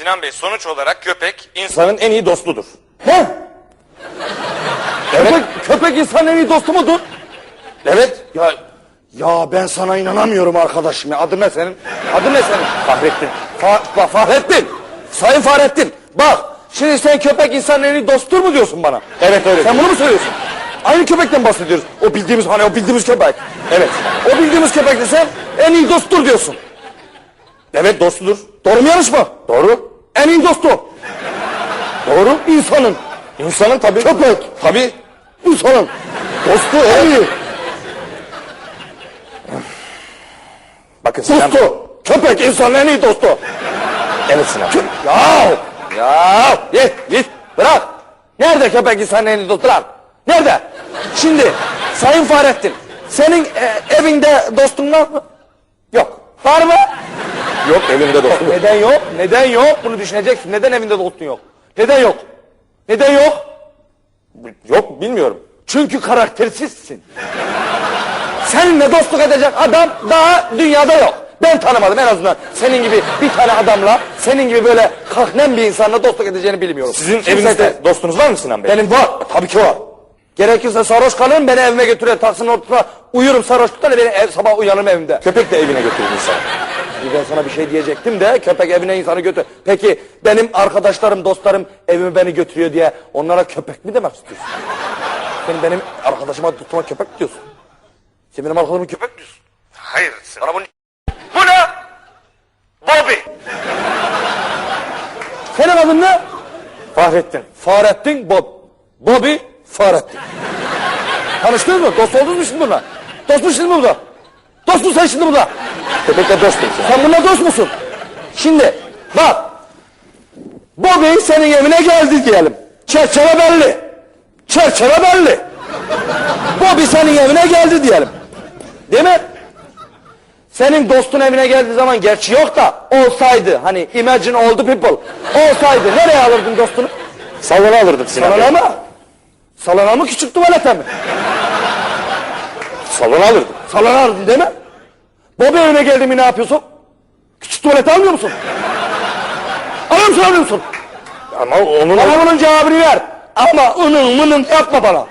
Sinan Bey sonuç olarak köpek insanın en iyi dostudur. He? Köpek, köpek insanın en iyi dostu mudur? Evet. Ya ya ben sana inanamıyorum arkadaşım ya. Adın ne senin? Adın ne senin? Fahrettin. Fa bak Fahrettin. Sayın Fahrettin. Bak şimdi sen köpek insanın en iyi dostudur mu diyorsun bana? Evet öyle. Sen bunu mu söylüyorsun? Aynı köpekten bahsediyoruz. O bildiğimiz hani o bildiğimiz köpek. Evet. O bildiğimiz köpekle sen en iyi dosttur diyorsun. Evet dostudur. Doğru mu yanlış mı? Doğru. En iyi dostu. Doğru. İnsanın. İnsanın tabii. Köpek. Tabii. İnsanın. Dostu En iyi. Bakın Sinan. Dostu. Köpek insanın en iyi dostu. Evet Sinan Bey. Ya. Ya. Git git. Bırak. Nerede köpek insanın en iyi dostu lan? Nerede? Şimdi Sayın Fahrettin. Senin e, evinde dostun var mı? Yok. Var mı? Yok evimde dostum. yok. Neden yok? Neden yok? Bunu düşüneceksin. Neden evinde dostun yok? Neden yok? Neden yok? Yok bilmiyorum. Çünkü karaktersizsin. Seninle dostluk edecek adam daha dünyada yok. Ben tanımadım en azından. Senin gibi bir tane adamla, senin gibi böyle kahnem bir insanla dostluk edeceğini bilmiyorum. Sizin Kimse evinizde de- dostunuz var mı Sinan Bey? Benim var. Tabii ki var. Gerekirse sarhoş kalırım, beni evime götürür, taksinin ortasına uyurum sarhoşluktan, beni ev, sabah uyanırım evimde. Köpek de evine götürür insan. Ben sana bir şey diyecektim de köpek evine insanı götür. Peki benim arkadaşlarım, dostlarım evime beni götürüyor diye onlara köpek mi demek istiyorsun? Sen benim arkadaşıma tutma köpek diyorsun. Sen benim arkadaşıma köpek diyorsun. Hayır. Bana bunu... Bu ne? Bobby. Senin adın ne? Fahrettin. Fahrettin Bob. Bobby Fahrettin. Tanıştınız mı? Dost oldunuz mu şimdi bununla? Dost mu şimdi burada? Dost musun sen şimdi burada? Köpekle dostum Sinan. Sen bununla dost musun? Şimdi bak. Bobby senin evine geldi diyelim. Çerçeve belli. Çerçeve belli. Bobby senin evine geldi diyelim. Değil mi? Senin dostun evine geldiği zaman gerçi yok da olsaydı hani imagine the people olsaydı nereye alırdın dostunu? Salona alırdık Sinan Salona mı? Salona mı küçük tuvalete mi? Salona alırdık. Salona alırdın değil mi? Bobby evine geldi mi ne yapıyorsun? Küçük tuvalete almıyor musun? Alıyor musun almıyor musun? Ama onun Bana bunun cevabını ver. Ama ının mının yapma bana.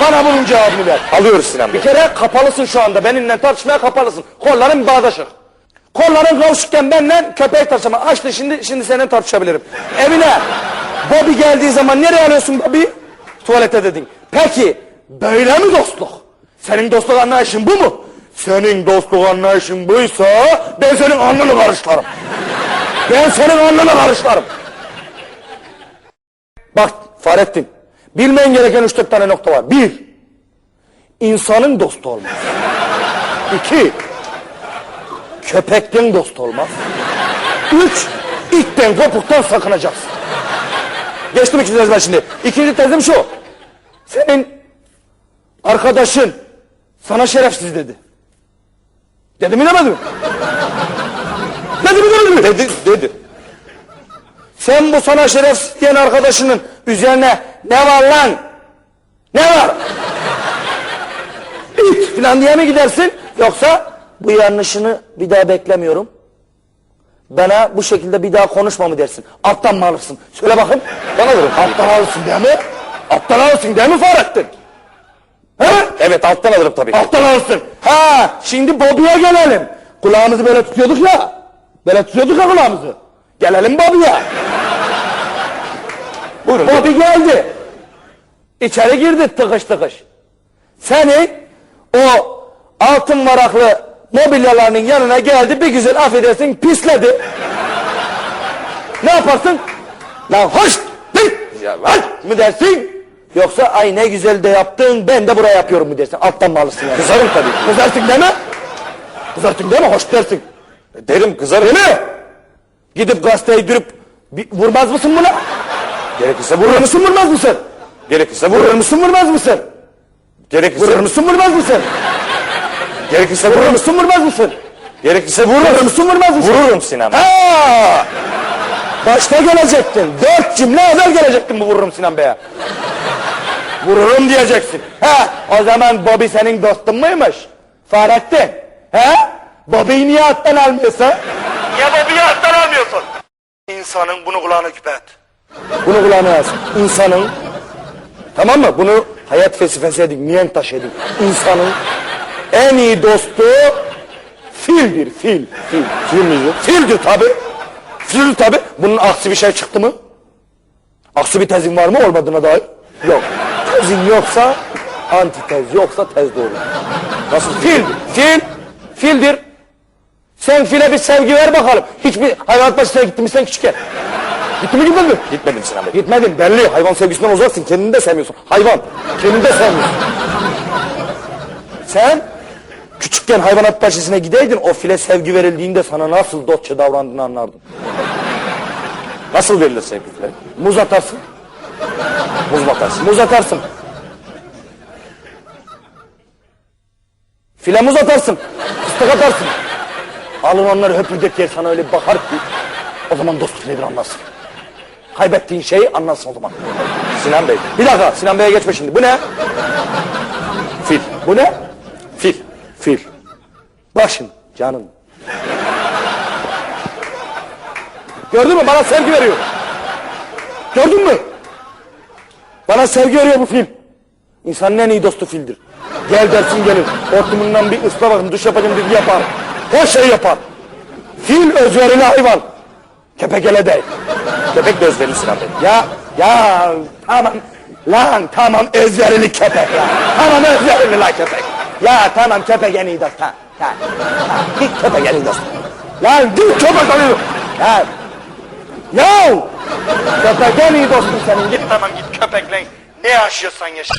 Bana bunun cevabını ver. alıyoruz Sinan Bey. Bir kere kapalısın şu anda. Benimle tartışmaya kapalısın. Kolların bağdaşık. Kolların kavuşurken benimle köpeği tartışma. Açtı şimdi, şimdi seninle tartışabilirim. Evine Bobby geldiği zaman nereye alıyorsun Bobby? Tuvalete dedin. Peki böyle mi dostluk? Senin dostluk anlayışın bu mu? Senin dostluk anlayışın buysa ben senin alnını karışlarım. Ben senin alnını karışlarım. Bak Fahrettin. Bilmen gereken üç dört tane nokta var. Bir, insanın dostu olmaz. İki, köpekten dost olmaz. Üç, itten kopuktan sakınacaksın. Geçtim ikinci tezime şimdi. İkinci tezim şu. Senin arkadaşın sana şerefsiz dedi. Dedi mi demedi mi? Dedi mi demedi mi? Dedi, dedi. Sen bu sana şerefsiz diyen arkadaşının üzerine ne var lan? Ne var? İt filan diye mi gidersin? Yoksa bu yanlışını bir daha beklemiyorum. Bana bu şekilde bir daha konuşma mı dersin? Alttan mı alırsın? Söyle bakayım. Ben alırım. Alttan alırsın değil mi? Alttan alırsın değil mi Fahrettin? Evet alttan alırım tabii. Alttan alırsın. Ha, şimdi Bobby'ye gelelim. Kulağımızı böyle tutuyorduk ya. Böyle tutuyorduk ya kulağımızı. Gelelim Bobby'ye. Buyurun. Bobby geldi. İçeri girdi tıkış tıkış. Seni o altın varaklı mobilyalarının yanına geldi bir güzel affedersin pisledi. ne yaparsın? Lan hoş! Ya, Lan mı dersin? Yoksa ay ne güzel de yaptın ben de buraya yapıyorum mu dersin? Alttan mı alırsın yani? Kızarım tabii. Kızarsın değil mi? Kızarsın değil mi? Hoş dersin. Derim kızarım. Değil mi? Gidip gazeteyi dürüp bir- vurmaz mısın buna? Gerekirse Vurur musun vurmaz mısın? Gerekirse Vurur musun vurmaz mısın? Gerekirse Vurur musun vurmaz mısın? Gerekirse Vurur musun vurmaz mısın? Gerekirse Vurur musun vurmaz mısın? Vururum Sinan. Ha! Başta gelecektin. Dört cümle evvel gelecektin bu vururum Sinan Bey'e. Vururum diyeceksin. Ha, o zaman Bobby senin dostun muymuş? Fahrettin. He? Bobby'yi niye alttan almıyorsun? Niye Bobby'yi alttan almıyorsun? İnsanın bunu kulağına küpe et. Bunu kulağına yaz. İnsanın tamam mı? Bunu hayat felsefesi edin, mihenk taşı edin. İnsanın en iyi dostu fildir, fil. Fil, fil midir? Fildir tabi. Fil tabi. Bunun aksi bir şey çıktı mı? Aksi bir tezin var mı olmadığına dair? Yok. Tezin yoksa antitez yoksa tez doğru. Nasıl? Fil. Fil. Fildir. Sen file bir sevgi ver bakalım. Hiçbir hayvanat bahçesine gittin mi sen küçükken? Gitti mi gitmedin mi? Gitmedim Bey. Gitmedin belli. Hayvan sevgisinden uzaksın. Kendini de sevmiyorsun. Hayvan. Kendini de sevmiyorsun. Sen küçükken hayvanat bahçesine gideydin o file sevgi verildiğinde sana nasıl dostça davrandığını anlardın. Nasıl verilir sevgililer? Muz atarsın. Muz batarsın. Muz atarsın. File muz atarsın. Fıstık atarsın. Alın onları höpürdek yer sana öyle bakar ki o zaman dostluk nedir anlarsın. Kaybettiğin şeyi anlarsın o zaman. Sinan Bey. Bir dakika Sinan Bey'e geçme şimdi. Bu ne? Fil. Bu ne? Fil. Fil. Bak şimdi canım. Gördün mü bana sevgi veriyor. Gördün mü? Bana sevgi veriyor bu fil. İnsanın en iyi dostu fildir. Gel dersin gelir. Hortumundan bir ısla bakın duş yapacağım dedi yapar. Her şeyi yapar. Fil özverili hayvan. Kepekele değil. Köpek de özverili Sinan. Ya ya tamam lan tamam özverili köpek ya. Tamam özverili lan köpek. Ya tamam köpek en iyi dost. Ha, ha, ha. Git köpek en iyi dost. Lan git köpek en iyi dost. Ya. Ya. Köpek en iyi dostum senin. Git tamam git köpekle. Ne yaşıyorsan yaşa.